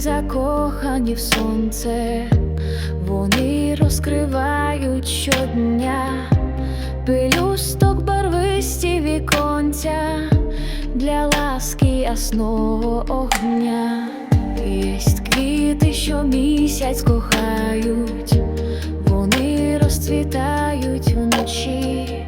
закохані в сонце, вони розкривають щодня. Пелюсток барвисті віконця. Для ласки ясного огня. Єсть квіти, що місяць кохають, вони розцвітають вночі,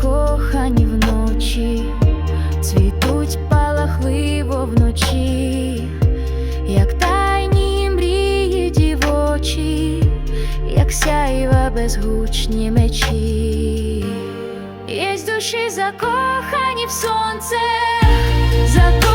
закохані вночі, цвітуть палахливо вночі, як тайні мрії дівочі, як сяйва безгучні мечі. Єсть душі закохані в сонце, закохані